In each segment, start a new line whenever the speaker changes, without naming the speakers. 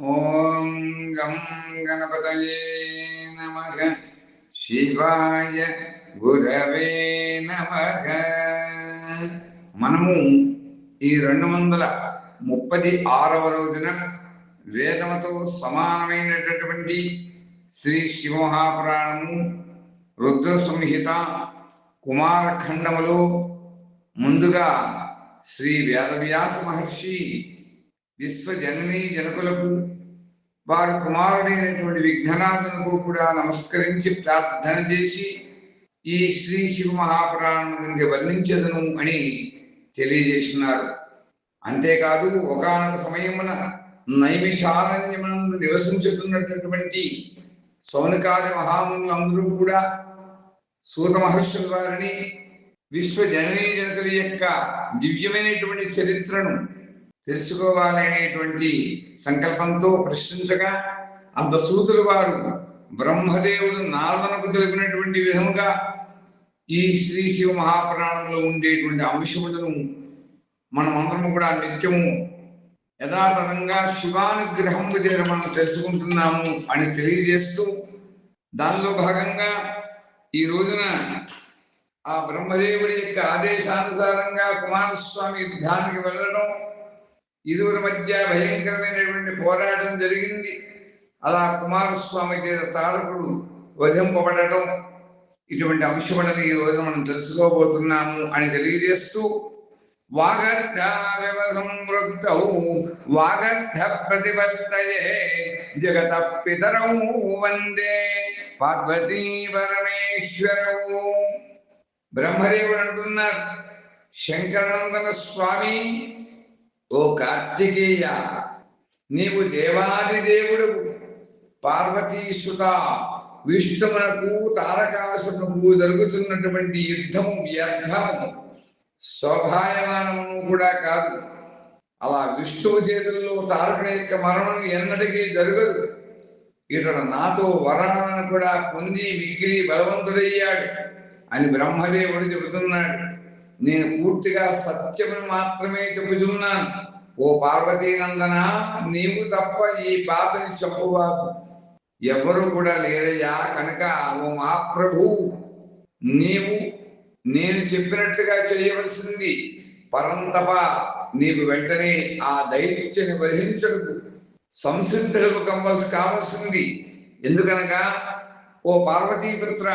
ఓం గం గణపతయే నమ. శివాయ గురవే నమ. మనము ఈ రెండు వందల ముప్పది ఆరవ రోజున వేదముతో సమానమైనటువంటి శ్రీ శివమహాపురాణము రుద్ర సంహిత కుమారఖండములో ముందుగా శ్రీ వేదవ్యాస మహర్షి విశ్వజననీ జనకులకు వారి కుమారుడైనటువంటి విఘ్ననాథులకు కూడా నమస్కరించి ప్రార్థన చేసి ఈ శ్రీ శివ మహాపురాణం గురించి వర్ణించదను అని తెలియజేసినారు. అంతేకాదు ఒకనొక సమయమున నైమిషారణ్యమందు నివసించుతున్నటువంటి సౌనకాది మహామునులందరూ కూడా సూత మహర్షుల వారిని విశ్వజననీ జనకుల యొక్క దివ్యమైనటువంటి చరిత్రను తెలుసుకోవాలనేటువంటి సంకల్పంతో ప్రశ్నించగా అంత సూతులు వారు బ్రహ్మదేవుడు నారదనకు తెలిపినటువంటి విధముగా ఈ శ్రీ శివ మహాపురాణంలో ఉండేటువంటి అంశములను మనమందరము కూడా నిత్యము యథాతథంగా శివానుగ్రహం చేత మనం తెలుసుకుంటున్నాము అని తెలియజేస్తూ దానిలో భాగంగా ఈ రోజున ఆ బ్రహ్మదేవుడి యొక్క ఆదేశానుసారంగా కుమారస్వామి యుద్ధానికి వెళ్ళడం ఇరువురి మధ్య భయంకరమైనటువంటి పోరాటం జరిగింది. అలా కుమారస్వామి చేత తారకుడు వధింపబడటం ఇటువంటి అంశములను ఈ రోజు మనం తెలుసుకోబోతున్నాము అని తెలియజేస్తూ వాగర్ధ సంవృక్తౌ వాగర్ధ ప్రతిపత్తయే జగత పితరౌ వందే పార్వతీ పరమేశ్వరౌ. బ్రహ్మదేవుడు అంటున్నారు శంకరనందన స్వామి ఓ కార్తికేయ నీవు దేవాది దేవుడు పార్వతీసుత విష్ణువునకు తారకాసునకు జరుగుతున్నటువంటి యుద్ధము వ్యర్థము స్వభాయమానము కూడా కాదు. అలా విష్ణువు చేతుల్లో తారకుని యొక్క మరణం ఎన్నటికీ జరగదు. ఇతడు నాతో వరణను కూడా పొంది మిగిలి బలవంతుడయ్యాడు అని బ్రహ్మదేవుడు చెబుతున్నాడు. నేను పూర్తిగా సత్యమును మాత్రమే చెబుతున్నాను. ఓ పార్వతీనందన నీవు తప్ప ఈ పాపని చెప్పువారు ఎవరు కూడా లేరయ్యా కనుక ఓ మహాప్రభు నీవు నేను చెప్పినట్లుగా చేయవలసింది. పరంతప నీవు వెంటనే ఆ దైత్యని వధించడుకు సంసిద్ధులకు కమ్మల్సి కావలసింది. ఎందుకనగా ఓ పార్వతీపుత్ర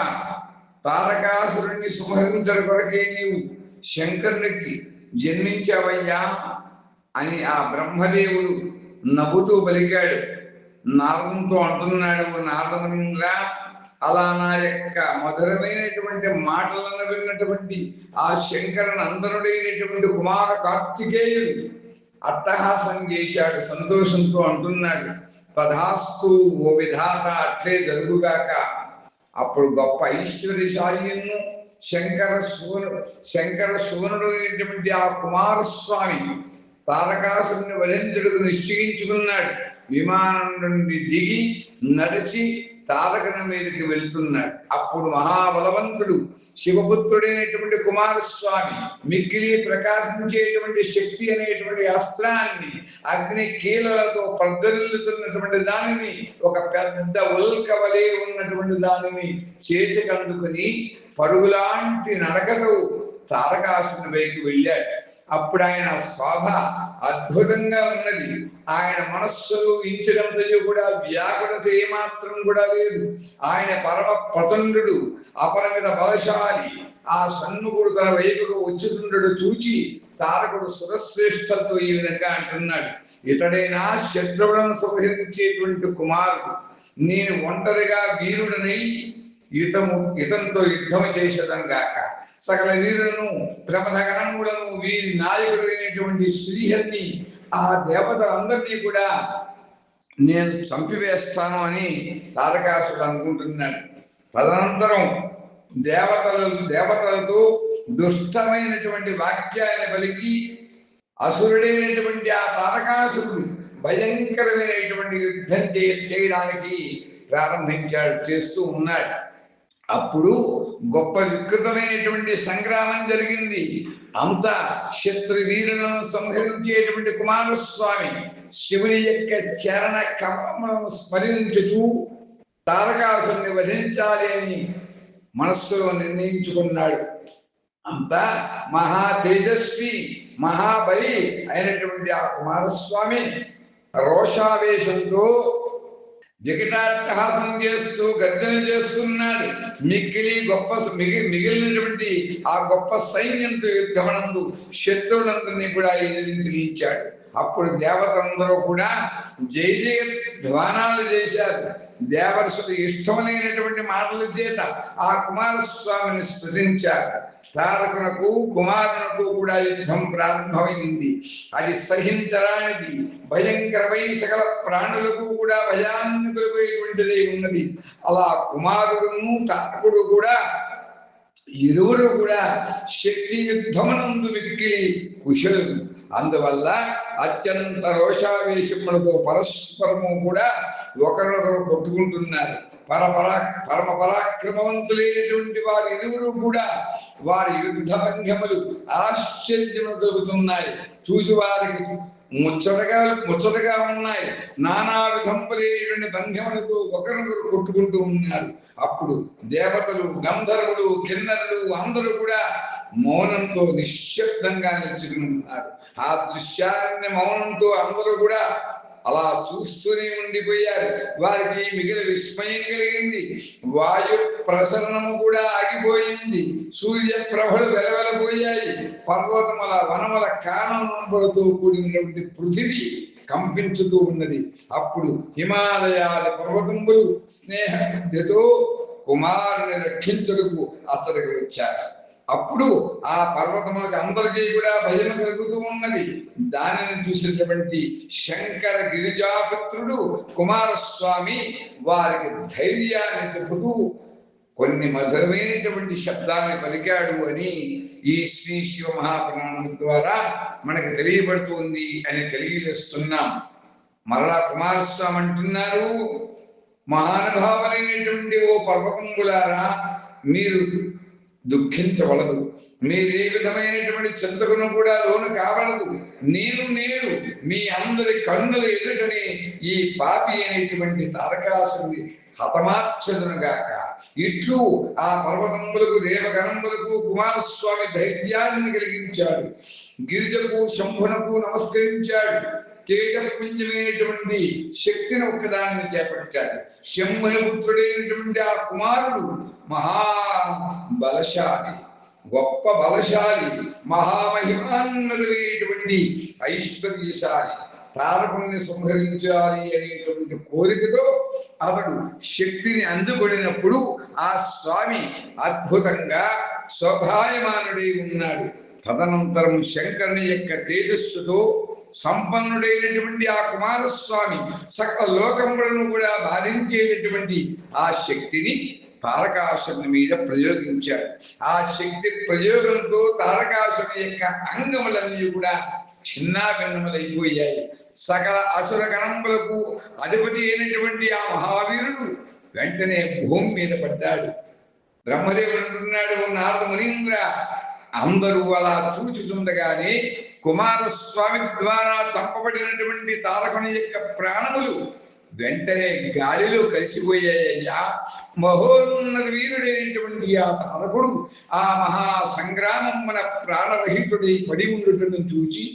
తారకాసురుణ్ణి సంహరించడం కొరకే నీవు శంకరునికి జన్మించావయ్యా. అని ఆ బ్రహ్మదేవుడు నవ్వుతూ పలికాడు. నారదంతో అంటున్నాడు నారదమునింద్ర అలా నా యొక్క మధురమైనటువంటి మాటలను విన్నటువంటి ఆ శంకర నందనుడైనటువంటి కుమార కార్తికేయుడు అట్టహాసం చేశాడు సంతోషంతో అంటున్నాడు. తథాస్తు ఓ విధాత అట్లే జరుగుగాక. అప్పుడు గొప్ప ఐశ్వర్యశాలిను శంకర శివను శంకర శివనుడు అయినటువంటి ఆ కుమారస్వామి తారకాసుని వధించుడుకు నిశ్చయించుకున్నాడు. విమానం నుండి దిగి నడిచి తారకన మీదకి వెళ్తున్నాడు. అప్పుడు మహాబలవంతుడు శివపుత్రుడైనటువంటి కుమారస్వామి మిక్కిలి ప్రకాశించేటువంటి శక్తి అనేటువంటి అస్త్రాన్ని అగ్ని కీలలతో పద్దరిల్లుతున్నటువంటి దానిని ఒక పెద్ద ఉల్క వలె ఉన్నటువంటి దానిని చేతికందుకుని పరుగులాంటి నడకతో తారకాసుని వైపు వెళ్ళాడు. అప్పుడు ఆయన శోభ అద్భుతంగా ఉన్నది. ఆయన మనస్సులో ఇంచినంతయు కూడా వ్యాకులత ఏమాత్రం కూడా లేదు. ఆయన పరమ ప్రచండు అపరమిత బలశాలి ఆ సన్ముఖుడు తన వైపుకు వచ్చుతుండడు చూచి తారకుడు సురశ్రేష్ఠతో ఈ విధంగా అంటున్నాడు. ఇతడైనా శత్రువులను సంహరించేటువంటి కుమారుడు? నేను ఒంటరిగా వీరుడనై ఇతము ఇతనితో యుద్ధం చేసేదం గాక. సకల వీరులను ప్రమథగణములను వీరి నాయకుడు అయినటువంటి శ్రీహరిని ఆ దేవతలందరినీ కూడా నేను చంపివేస్తాను అని తారకాసుడు అనుకుంటున్నాడు. తదనంతరం దేవతల దేవతలతో దుష్టమైనటువంటి వాక్యాన్ని పలికి అసురుడైనటువంటి ఆ తారకాసురుడు భయంకరమైనటువంటి యుద్ధం చేయడానికి ప్రారంభించాడు చేస్తూ ఉన్నాడు. అప్పుడు గొప్ప వికృతమైనటువంటి సంగ్రామం జరిగింది. అంత శత్రు వీరులను సంహరించేటువంటి కుమారస్వామి శివుని యొక్క చరణ కమలను స్మరించుతూ తారకాసుని వధించాలి అని మనస్సులో నిర్ణయించుకున్నాడు. అంతా మహా తేజస్వి మహాబలి అయినటువంటి ఆ కుమారస్వామి రోషావేశంతో వికటాట్టహాసం చేస్తూ గర్జన చేస్తున్నాడు. మిక్కిలి గొప్ప మిగి మిగిలినటువంటి ఆ గొప్ప సైన్యంతో యుద్ధమనందు శత్రువులందరినీ కూడా ఎదిరించాడు అప్పుడు దేవతలందరూ కూడా జై జయ ధ్వానాలు చేశారు. దేవర్షులు ఇష్టమైనటువంటి మాటల చేత ఆ కుమారస్వామిని స్థుతించారు తారకునకు కుమారునకు కూడా యుద్ధం ప్రారంభమైంది. అది సహించరానిది. భయంకరమై సకల ప్రాణులకు కూడా భయాన్నికులపోయేటువంటిది ఉన్నది. అలా కుమారుడును తారకుడు కూడా ఇరువురు కూడా శక్తి యుద్ధమునందు మిక్కిలి కుశలు అందువల్ల అత్యంత రోషావేశములతో పరస్పరము కూడా ఒకరినొకరు కొట్టుకుంటున్నారు. పరపరా పరమ పరాక్రమవంతులైనటువంటి వారి ఇరువురు కూడా వారి యుద్ధ భంగములు ఆశ్చర్యము కలుగుతున్నాయి. చూసి వారికి ముచ్చటగా ముచ్చటగా ఉన్నాయి. నానా విధంబులైనటువంటి బంధ్యములతో ఒకరినొకరు కొట్టుకుంటూ ఉన్నారు. అప్పుడు దేవతలు గంధర్వులు కిన్నరులు అందరూ కూడా మౌనంతో నిశ్శబ్దంగా నిల్చుకుని ఉన్నారు. ఆ దృశ్యాన్ని మౌనంతో అందరూ కూడా అలా చూస్తూనే ఉండిపోయారు. వారికి మిగిలిన విస్మయం కలిగింది. వాయు ప్రసరణము కూడా ఆగిపోయింది. సూర్య ప్రభలు వెలవెలబోయాయి. పర్వతముల వనముల కానములతో కూడినటువంటి పృథివీ కంపించుతూ ఉన్నది. అప్పుడు హిమాలయాల పర్వతములు స్నేహ మధ్యతో కుమారుని రక్షించుటకు అతడికి వచ్చారు. అప్పుడు ఆ పర్వతములకు అందరికీ కూడా భయం కలుగుతూ ఉన్నది. దానిని చూసినటువంటి శంకర గిరిజాపుత్రుడు కుమారస్వామి వారికి ధైర్యాన్ని చెబుతూ కొన్ని మధురమైనటువంటి శబ్దాన్ని పలికాడు అని ఈ శ్రీ శివ మహాపురాణం ద్వారా మనకు తెలియబడుతుంది అని తెలియజేస్తున్నాం. మరలా కుమారస్వామి అంటున్నారు మహానుభావులైనటువంటి ఓ పర్వతములారా మీరు దుఃఖించవలదు. మీరే విధమైనటువంటి చింతకును కూడా లోను కావలదు. నేను నేను మీ అందరి కన్నుల ఎదుటనే ఈ పాపి అయినటువంటి తారకాసుని హతమార్చదునుగాక ఇట్లు ఆ పర్వతములకు దేవగణములకు కుమారస్వామి ధైర్యాన్ని కలిగించాడు. గిరిజకు శంభునకు నమస్కరించాడు. తేజపుంజమైనటువంటి శక్తిని ఒక్కదాన్ని చేపట్టాడు శంభుని పుత్రుడైనటువంటి ఆ కుమారుడు మహా బలశాలి గొప్ప బలశాలి మహామహిమాన్నతులైనటువంటి ఐశ్వర్యశాలి తారకుణ్ణి సంహరించాలి అనేటువంటి కోరికతో అతడు శక్తిని అందుకొనినప్పుడు ఆ స్వామి అద్భుతంగా స్వభాయమానుడై ఉన్నాడు. తదనంతరం శంకరుని యొక్క తేజస్సుతో సంపన్నుడైనటువంటి ఆ కుమారస్వామి సకల లోకములను కూడా భారించేటటువంటి ఆ శక్తిని తారకాసుని మీద ప్రయోగించాడు. ఆ శక్తి ప్రయోగంతో తారకాసుని యొక్క అంగములన్నీ కూడా చిన్నాభిన్నములైపోయాయి సకల అసుర గణములకు అధిపతి అయినటువంటి ఆ మహావీరుడు వెంటనే భూమి మీద పడ్డాడు. బ్రహ్మదేవుడు అంటున్నాడు నారద మునీంద్ర అందరూ అలా చూచుతుండగానే కుమారస్వామి ద్వారా చంపబడినటువంటి తారకుని యొక్క ప్రాణములు వెంటనే గాలిలో కలిసిపోయాయ్యా మహోన్నత వీరుడైనటువంటి ఆ తారకుడు ఆ మహా సంగ్రామమున ప్రాణరహితుడై పడి ఉండటం చూచి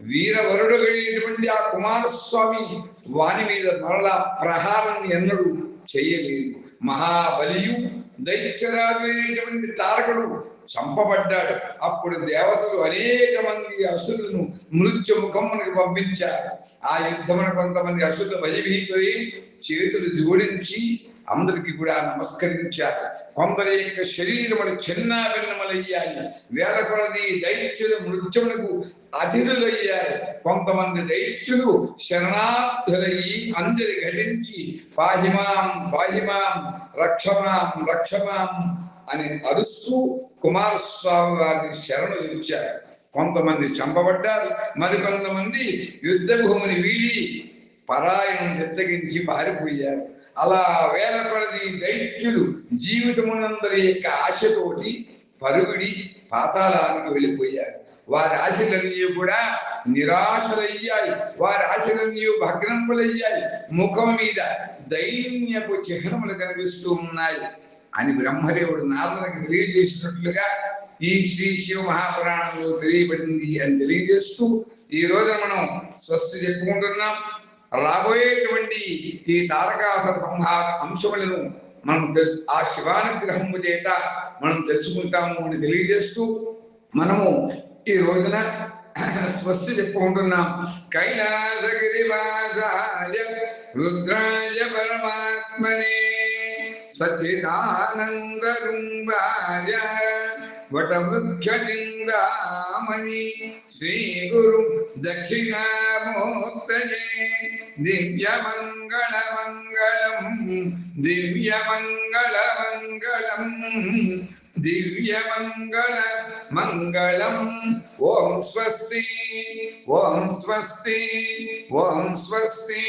వీరవరుడు అయినటువంటి ఆ కుమారస్వామి వాని మీద మరలా ప్రహారం ఎన్నడూ చేయలేదు. మహాబలియు దైత్యరాజు అయినటువంటి తారకుడు చంపబడ్డాడు. అప్పుడు దేవతలు అనేక మంది అసురులను మృత్యు ముఖమునికి పంపించారు. ఆ యుద్ధమున కొంతమంది అసురులు బలిభీతులై చేతులు జోడించి అందరికి కూడా నమస్కరించారు. కొందరి యొక్క శరీరములు చిన్న భిన్నములయ్యాయి వేల కొలది దైత్యులు మృత్యులకు అతిథులయ్యారు. కొంతమంది దైత్యులు శరణార్థులయ్యి అందరి ఘటించి పాహిమాం పాహిమాం రక్షమాం రక్షమాం అని అరుస్తూ కుమారస్వామి వారిని శరణు ఇచ్చారు కొంతమంది చంపబడ్డారు. మరికొంతమంది యుద్ధ భూమిని వీడి పరాయణం చెత్తగించి పారిపోయారు. అలా వేల కొలది దైత్యులు జీవితమునందరి యొక్క ఆశతోటి పరుగుడి పాతాళానికి వెళ్ళిపోయారు. వారి ఆశలన్నీ కూడా నిరాశలయ్యాయి. వారి ఆశలన్నీ భగ్నంపులయ్యాయి ముఖం మీద దైన్యపు చిహ్నములు కనిపిస్తూ ఉన్నాయి. అని బ్రహ్మదేవుడు నారదునికి తెలియజేసినట్లుగా ఈ శ్రీ శివ మహాపురాణంలో తెలియబడింది అని తెలియజేస్తూ ఈ రోజున మనం స్వస్తి చెప్పుకుంటున్నాం. రాబోయేటువంటి ఈ తారకాసుర సంహార అంశములను మనం ఆ శివానుగ్రహము చేత మనం తెలుసుకుంటాము అని తెలియజేస్తూ మనము ఈ రోజున స్వస్తి చెప్పుకుంటున్నాం. కైలాసగిరి రుద్రాయ పరమాత్మనే సచ్చిదానందరుంబాయ వటవృక్షజిందామణి శ్రీ గురు దక్షిణామూర్తయే దివ్యమంగళ మంగళం దివ్యమంగళ మంగళం దివ్యమంగళ మంగళం ఓం స్వస్తి ఓం స్వస్తి ఓం స్వస్తి